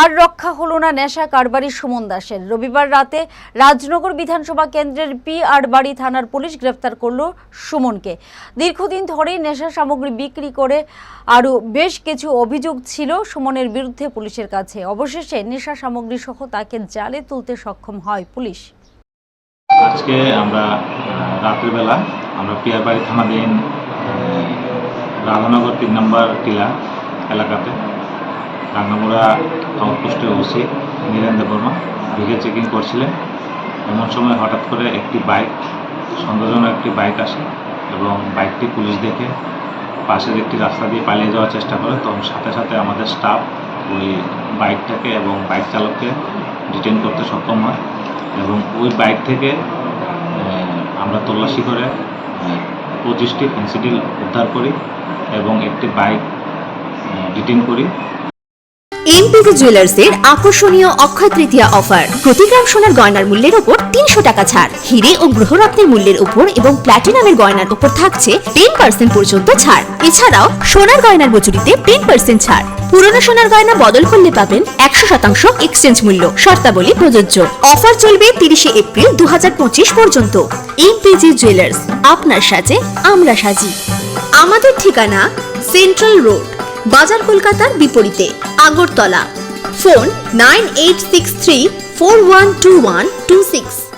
আর রক্ষা হলো না নেশা কারবারি সুমন দাসের। রবিবার রাতে রাজনগর বিধানসভা কেন্দ্রের পি আর বাড়ি থানার পুলিশ গ্রেফতার করল সুমনকে। দীর্ঘদিন ধরেই নেশা সামগ্রী বিক্রি করে আরও বেশ কিছু অভিযোগ ছিল সুমনের বিরুদ্ধে পুলিশের কাছে। অবশেষে নেশা সামগ্রী সহ তাকে জালে তুলতে সক্ষম হয় পুলিশ। আজকে আমরা রাত্রিবেলা আমরা পিয়ারবাড়ি থানাধীন রাধানগর তিন নম্বর টিলা এলাকাতে রান্নামুড়া আউটপোস্টে ওসি নীরেন্দ্র বর্মা ভিগে চেকিং করছিলেন। এমন সময় হঠাৎ করে একটি বাইক, সন্দেহজনক একটি বাইক আসে এবং বাইকটি পুলিশ দেখে পাশের একটি রাস্তা দিয়ে পালিয়ে যাওয়ার চেষ্টা করে। তখন সাথে সাথে আমাদের স্টাফ ওই বাইকটাকে এবং বাইক চালককে ডিটেন করতে সক্ষম হয় এবং ওই বাইক থেকে আমরা তল্লাশি করে পঁচিশটি পেন্সিডিল উদ্ধার করি এবং একটি বাইক ডিটেন করি। এমপিজি জুয়েলার্সের আকর্ষণীয় অক্ষয় তৃতীয়া অফার। প্রতি গ্রাম সোনার গয়নার মূল্যের উপর তিনশো টাকা ছাড়। হিরে ও গ্রহরত্নের মূল্যের উপর এবং প্ল্যাটিনামের গয়নার উপর থাকছে টেন পার্সেন্ট পর্যন্ত ছাড়। এছাড়াও সোনার গয়নার মজুরিতে টেন পার্সেন্ট ছাড়। পুরনো সোনার গয়না বদল করলে পাবেন একশো শতাংশ এক্সচেঞ্জ মূল্য, শর্তাবলী প্রযোজ্য। অফার চলবে তিরিশে এপ্রিল দু হাজার পঁচিশ পর্যন্ত। এমপিজি জুয়েলার্স, আপনার সাজে আমরা সাজি। আমাদের ঠিকানা সেন্ট্রাল রোড, বাজার কলকাতার বিপরীতে। Agartala. Phone nine eight six three four one two one two six.